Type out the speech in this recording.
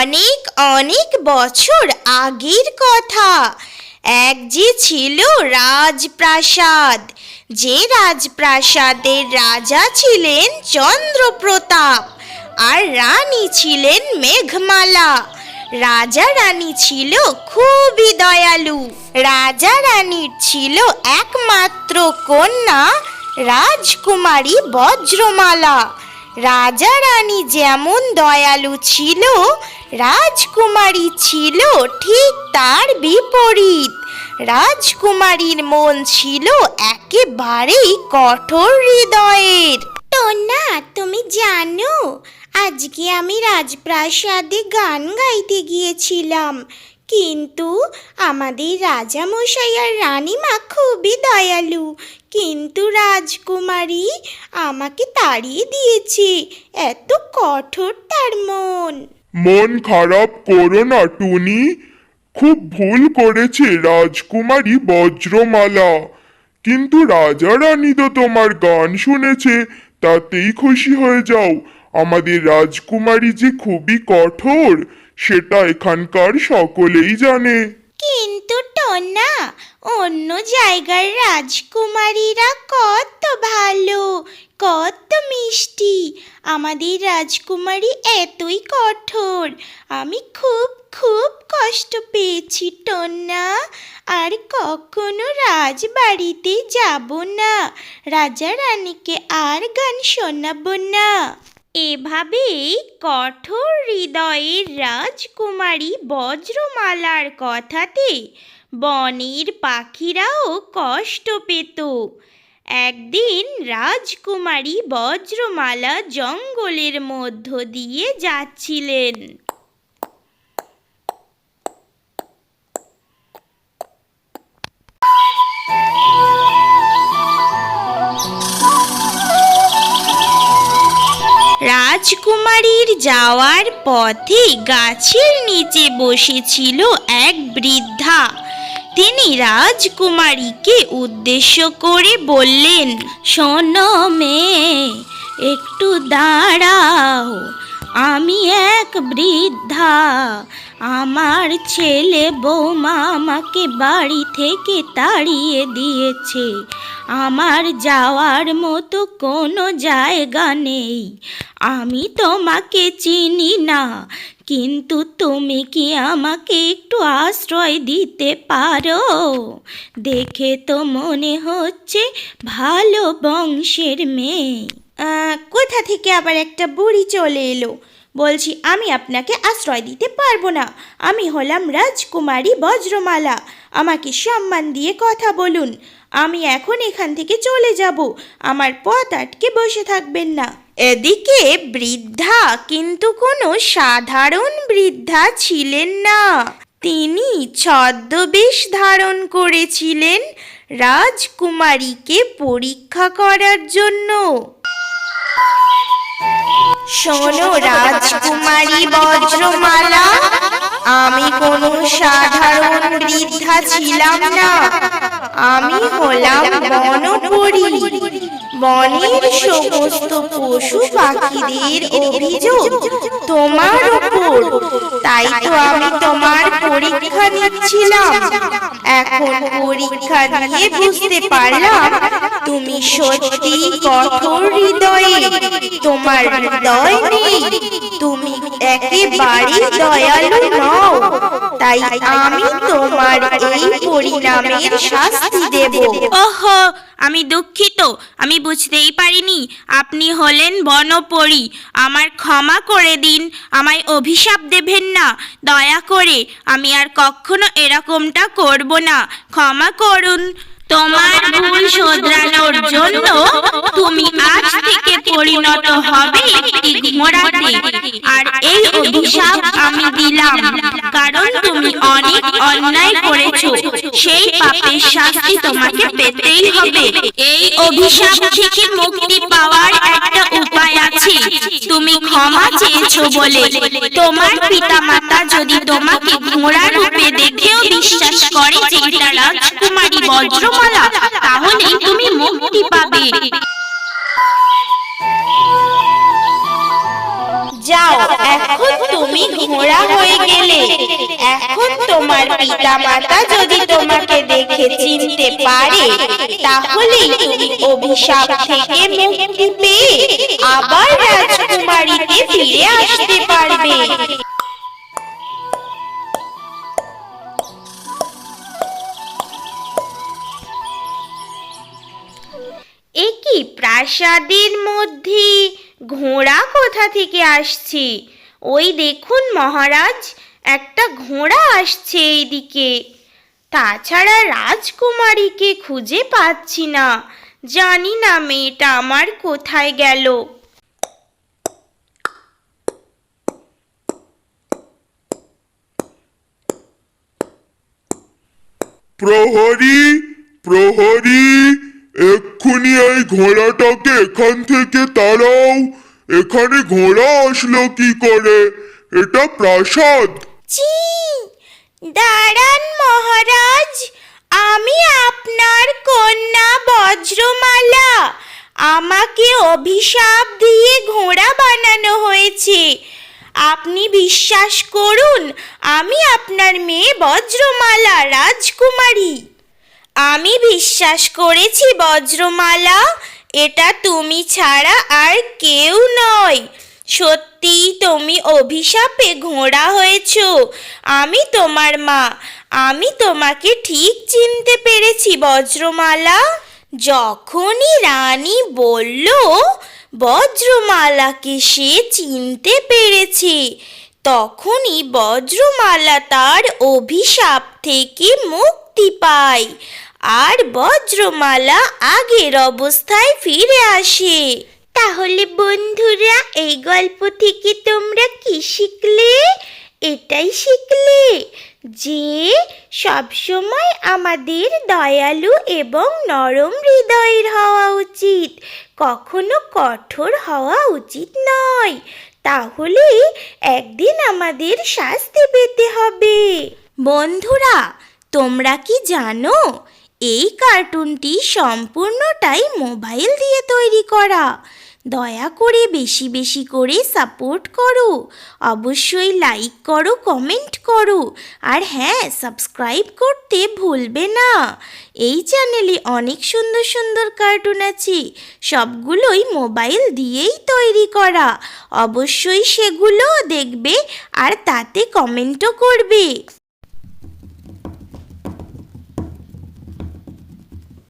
অনেক অনেক বছর আগের কথা। এক যে ছিল রাজপ্রাসাদ, যে রাজপ্রাসাদের রাজা ছিলেন চন্দ্রপ্রতাপ আর রানী ছিলেন মেঘমালা। রাজা রানী ছিল খুবই দয়ালু। রাজা রানীর ছিল একমাত্র কন্যা রাজকুমারী বজ্রমালা। রাজা রানী যেমন দয়ালু ছিল রাজকুমারী ছিল ঠিক তার বিপরীত। রাজকুমারীর মন ছিল একেবারেই কঠোর হৃদয়ের। না তুমি জানো, আজকে আমি রাজপ্রাসাদে গান গাইতে গিয়েছিলাম। কিন্তু আমাদের রাজামশাই আর রানীমা খুবই দয়ালু। কিন্তু রাজকুমারী আমাকে তাড়িয়ে দিয়েছে, এত কঠোর তার মন। মন খারাপ করো না, টুনি। খুব ভুল করেছে রাজকুমারী বজ্রমালা। কিন্তু রাজা রানী তো তোমার গান শুনেছে, তাতেই খুশি হয়ে যাও। আমাদের রাজকুমারী যে খুবই কঠোর, সেটা এখানকার সকলেই জানে। কিন্তু টনা, অন্য জায়গার রাজকুমারীরা কত ভালো, কত মিষ্টি। আমাদের রাজকুমারী এতই কঠোর। আমি খুব খুব কষ্ট পেয়েছি টন্না আর কখনো রাজবাড়িতে যাব না। রাজা রানীকে আর গান শোনাবো না। এভাবেই কঠোর হৃদয়ের রাজকুমারী বজ্রমালার কথাতে বনের পাখিরাও কষ্ট পেত। একদিন রাজকুমারী বজ্রমালা জঙ্গলের মধ্য দিয়ে যাচ্ছিলেন। রাজকুমারীর যাওয়ার পথে গাছের নিচে বসেছিল এক বৃদ্ধা। তিনি রাজকুমারীকে উদ্দেশ্য করে বললেন, শোনো মেয়ে, একটু দাঁড়াও, আমি এক বৃদ্ধা। আমার ছেলে বৌমা আমাকে বাড়ি থেকে তাড়িয়ে দিয়েছে। আমার যাওয়ার মতো কোনো জায়গা নেই। আমি তোমাকে চিনি না, কিন্তু তুমি কি আমাকে একটু আশ্রয় দিতে পারো? দেখে তো মনে হচ্ছে ভালো বংশের মেয়ে। কোথা থেকে আবার একটা বুড়ি চলে এলো? বলছি, আমি আপনাকে আশ্রয় দিতে পারব না। আমি হলাম রাজকুমারী বজ্রমালা। আমাকে সম্মান দিয়ে কথা বলুন। আমি এখন এখান থেকে চলে যাব। আমার পথ আটকে বসে থাকবেন না। এদিকে বৃদ্ধা কিন্তু কোনো সাধারণ বৃদ্ধা ছিলেন না। তিনি ছদ্মবেশ ধারণ করেছিলেন রাজকুমারীকে পরীক্ষা করার জন্য। শোনো রাজকুমারী বজ্রমালা আমি কোনো সাধারণ বৃদ্ধা ছিলাম না আমি হলাম বনপরী বনের সমস্ত পশু পাখিদের অভিযোগ তোমার উপর। তাই তো আমি তোমার পরীক্ষা নিচ্ছিলাম। এখন পরীক্ষা দিয়ে বুঝতে পারলাম তুমি সত্যি কঠোর হৃদয়ে। তোমার হৃদয় নেই, তুমি একেবারে দয়ালু নও। তাই আমি তোমার এই পরিণামের শাস্তি দেব। ওহো আমি দুঃখিত, আমি বুঝতেই পারিনি। আপনি হলেন বনপরী। আমার ক্ষমা করে দিন, আমায় অভিশাপ দেবেন না। দয়া করে, আমি আর কখনো এরকমটা করব না। ক্ষমা করুন। তোমার ভুল শোধরানোর জন্য তুমি আজ থেকে পরিণত হবে একটি ঘোড়াতে আর এই অভিশাপ আমি দিলাম, কারণ তুমি অনেক অন্যায় করেছ। সেই পাপের শাস্তি তোমাকে পেতেই হবে। এই অভিশাপ থেকে মুক্তি পাওয়ার একটা উপায় আছে। তুমি ক্ষমা চেয়েছো বলে। তোমার পিতামাতা যদি তোমাকে ঘোড়া রূপে দেখেও বিশ্বাস করে যে এটা রাজকুমারী বজ্রমালা তাহলে তুমি মুক্তি পাবে। যাও, এখন তুমি ঘোড়া হয়ে গেলে। এখন তোমার পিতা মাতা যদি তোমাকে দেখে চিনতে পারে, তাহলেই তুমি অভিশাপ থেকে মুক্তি পেয়ে আবার রাজকুমারীতে ফিরে আসতে পারবে। এ কি প্রাসাদের মধ্যে ঘোড়া কোথা থেকে আসছে? ওই দেখুন মহারাজ, একটা ঘোড়া আসছে এইদিকে। তাছাড়া রাজকুমারীকে খুঁজে পাচ্ছি না। জানি না মেয়েটা আমার কোথায় গেল। প্রহরী প্রহরী! এক্ষুনি এই ঘোড়াটাকে এখান থেকে তাড়াও। এখানে ঘোড়া আসলো কি করে? এটা প্রাসাদ। চি দাঁড়ান মহারাজ, আমি আপনার কন্যা বজ্রমালা। আমাকে অভিশাপ দিয়ে ঘোড়া বানানো হয়েছে। আপনি বিশ্বাস করুন, আমি আপনার মেয়ে বজ্রমালা রাজকুমারী। আমি বিশ্বাস করেছি, বজ্রমালা। এটা তুমি ছাড়া আর কেউ নয়। সত্যি তুমি অভিশাপে ঘোড়া হয়েছ। আমি তোমার মা। আমি তোমাকে ঠিক চিনতে পেরেছি, বজ্রমালা। যখনই রানী বলল, বজ্রমালাকে সে চিনতে পেরেছে, তখনই বজ্রমালা তার অভিশাপ থেকে মুক্তি পায় আর বজ্রমালা আগের অবস্থায় ফিরে আসে। তাহলে বন্ধুরা, এই গল্প থেকে তোমরা কি শিখলে? এটাই শিখলে যে, সবসময় আমাদের দয়ালু এবং নরম হৃদয়ের হওয়া উচিত। কখনো কঠোর হওয়া উচিত নয়। তাহলে একদিন আমাদের শাস্তি পেতে হবে। বন্ধুরা তোমরা কি জানো? এই কার্টুনটি সম্পূর্ণটাই মোবাইল দিয়ে তৈরি করা। দয়া করে বেশি বেশি করে সাপোর্ট করো। অবশ্যই লাইক করো, কমেন্ট করো। আর হ্যাঁ সাবস্ক্রাইব করতে ভুলবে না। এই চ্যানেলে অনেক সুন্দর সুন্দর কার্টুন আছে। সবগুলোই মোবাইল দিয়েই তৈরি করা। অবশ্যই সেগুলো দেখবে আর তাতে কমেন্টও করবে।